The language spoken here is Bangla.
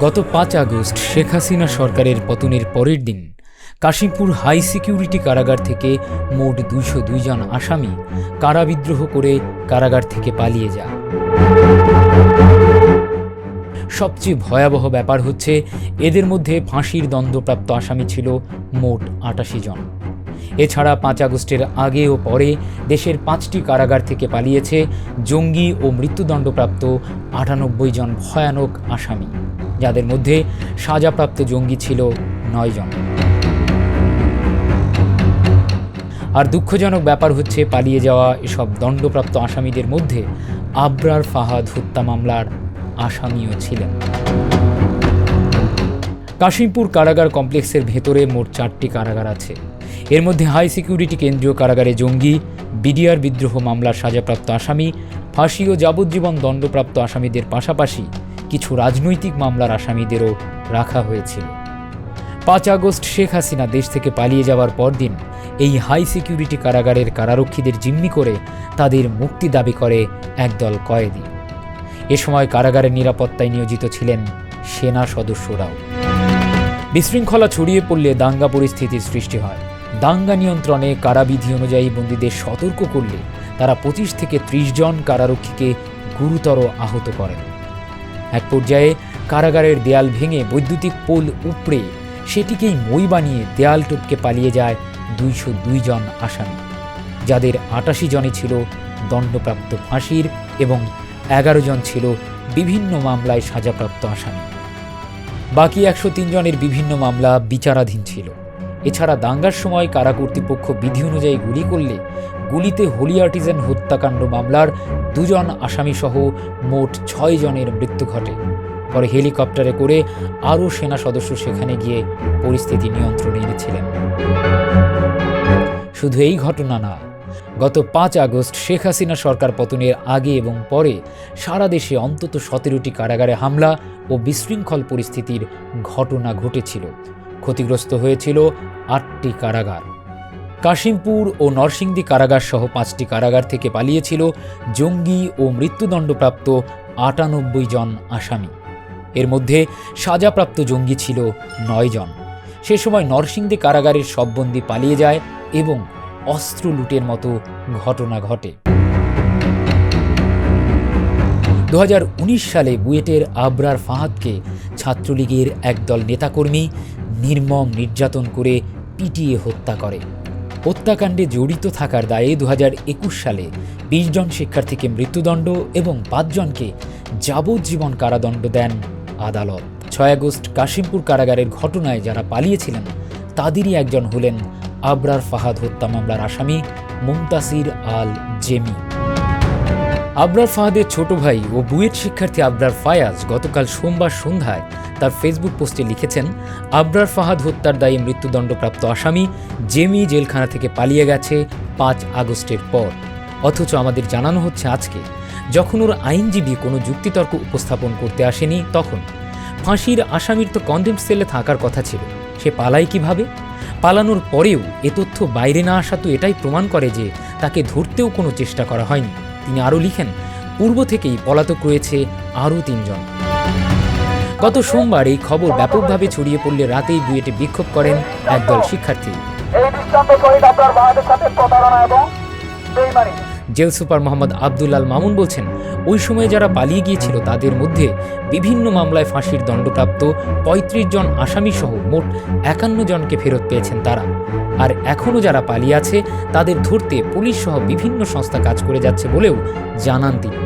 গত পাঁচ আগস্ট শেখ হাসিনা সরকারের পতনের পরের দিন কাশিমপুর হাই সিকিউরিটি কারাগার থেকে মোট দুইশো জন আসামি কারাবিদ্রোহ করে কারাগার থেকে পালিয়ে যায়। সবচেয়ে ভয়াবহ ব্যাপার হচ্ছে এদের মধ্যে ফাঁসির দণ্ডপ্রাপ্ত আসামি ছিল মোট আটাশি জন। এছাড়া পাঁচ আগস্টের আগে ও পরে দেশের পাঁচটি কারাগার থেকে পালিয়েছে জঙ্গি ও মৃত্যুদণ্ডপ্রাপ্ত আটানব্বই জন ভয়ানক আসামি, যাদের মধ্যে সাজাপ্রাপ্ত জঙ্গি ছিল নয় জন। আর দুঃখজনক ব্যাপার হচ্ছে পালিয়ে যাওয়া এসব দণ্ডপ্রাপ্ত আসামিদের মধ্যে আবরার ফাহাদ হত্যা মামলার আসামিও ছিলেন। কাশিমপুর কারাগার কমপ্লেক্সের ভেতরে মোট চারটি কারাগার আছে। এর মধ্যে হাই সিকিউরিটি কেন্দ্রীয় কারাগারে জঙ্গি, বিডিআর বিদ্রোহ মামলার সাজাপ্রাপ্ত আসামি, ফাঁসি ও যাবজ্জীবন দণ্ডপ্রাপ্ত আসামিদের পাশাপাশি কিছু রাজনৈতিক মামলার আসামিদেরও রাখা হয়েছিল। পাঁচ আগস্ট শেখ হাসিনা দেশ থেকে পালিয়ে যাওয়ার পরদিন এই হাই সিকিউরিটি কারাগারের কারারক্ষীদের জিম্মি করে তাদের মুক্তি দাবি করে একদল কয়েদি। এ সময় কারাগারের নিরাপত্তায় নিয়োজিত ছিলেন সেনা সদস্যরাও। বিশৃঙ্খলা ছড়িয়ে পড়লে দাঙ্গা পরিস্থিতির সৃষ্টি হয়। দাঙ্গা নিয়ন্ত্রণে কারাবিধি অনুযায়ী বন্দীদের সতর্ক করলে তারা পঁচিশ থেকে ত্রিশ জন কারারক্ষীকে গুরুতর আহত করেন। এক পর্যায়ে কারাগারের দেয়াল ভেঙে বৈদ্যুতিক পোল উপড়ে সেটিকেই মই বানিয়ে দেয়াল টপকে পালিয়ে যায় দুইশো দুই জন আসামি, যাদের আটাশি জনই ছিল দণ্ডপ্রাপ্ত ফাঁসির এবং এগারো জন ছিল বিভিন্ন মামলায় সাজাপ্রাপ্ত আসামি। বাকি একশো জনের বিভিন্ন মামলা বিচারাধীন ছিল। এছাড়া দাঙ্গার সময় কারা কর্তৃপক্ষ বিধি অনুযায়ী গুলি করলে, গুলিতে হোলি আর্টিজেন হত্যাকাণ্ড মামলার দুজন আসামিসহ মোট ছয় জনের মৃত্যু ঘটে। পরে হেলিকপ্টারে করে আরও সেনা সদস্য সেখানে গিয়ে পরিস্থিতি নিয়ন্ত্রণে এনেছিলেন। শুধু এই ঘটনা না গত পাঁচ আগস্ট শেখ হাসিনা সরকার পতনের আগে এবং পরে সারা দেশে অন্তত সতেরোটি কারাগারে হামলা ও বিশৃঙ্খল পরিস্থিতির ঘটনা ঘটেছিল। ক্ষতিগ্রস্ত হয়েছিল আটটি কারাগার। কাশিমপুর ও নরসিংদী কারাগার সহ পাঁচটি কারাগার থেকে পালিয়েছিল জঙ্গি ও মৃত্যুদণ্ডপ্রাপ্ত আটানব্বই জন আসামি। এর মধ্যে সাজাপ্রাপ্ত জঙ্গি ছিল নয় জন। সে সময় নরসিংদী কারাগারের সব বন্দি পালিয়ে যায় এবং অস্ত্র লুটের মতো ঘটনা ঘটে। দু সালে বুয়েটের আবরার ফাহাদকে ছাত্রলীগের একদল নেতাকর্মী নির্মম নির্যাতন করে পিটিয়ে হত্যা করে। হত্যাকাণ্ডে জড়িত থাকার দায়ে দু হাজার একুশ সালে বিশ জন শিক্ষার্থীকে মৃত্যুদণ্ড এবং পাঁচজনকে যাবজ্জীবন কারাদণ্ড দেন আদালত। ছয় আগস্ট কাশিমপুর কারাগারের ঘটনায় যারা পালিয়েছিলেন, তাদেরই একজন হলেন আবরার ফাহাদ হত্যা মামলার আসামি মুমতাসির আল জেমি। আবরার ফাহাদের ছোট ভাই ও বুয়েট শিক্ষার্থী আবরার ফায়াজ গতকাল সোমবার সন্ধ্যায় তার ফেসবুক পোস্টে লিখেছেন, আবরার ফাহাদ হত্যার দায়ে মৃত্যুদণ্ডপ্রাপ্ত আসামি জেমি জেলখানা থেকে পালিয়ে গেছে পাঁচ আগস্টের পর। অথচ আমাদের জানানো হচ্ছে আজকে, যখন ওর আইনজীবী কোনো যুক্তিতর্ক উপস্থাপন করতে আসেনি তখন। ফাঁসির আসামির তো কন্ডেম সেলে থাকার কথা ছিল, সে পালায় কীভাবে? পালানোর পরেও এ তথ্য বাইরে না আসা তো এটাই প্রমাণ করে যে তাকে ধরতেও কোনো চেষ্টা করা হয়নি। তিনি আরও লিখেন, পূর্ব থেকেই পলাতক রয়েছে আরও তিনজন। গত সোমবার এই খবর ব্যাপকভাবে ছড়িয়ে পড়লে রাতেই বুয়েটে বিক্ষোভ করেন একদল শিক্ষার্থী। এই দৃষ্টান্ত আপনার সাথে প্রতারণা এবং বেইমানি। জেল সুপার মোহাম্মদ আবদুল্লাল মামুন বলছেন, ওই সময়ে যারা পালিয়ে গিয়েছিল তাদের মধ্যে বিভিন্ন মামলায় ফাঁসির দণ্ডপ্রাপ্ত পঁয়ত্রিশ জন আসামিসহ মোট একান্ন জনকে ফেরত পেয়েছেন তারা। আর এখনও যারা পালিয়ে আছে, তাদের ধরতে পুলিশ সহ বিভিন্ন সংস্থা কাজ করে যাচ্ছে বলেও জানান তিনি।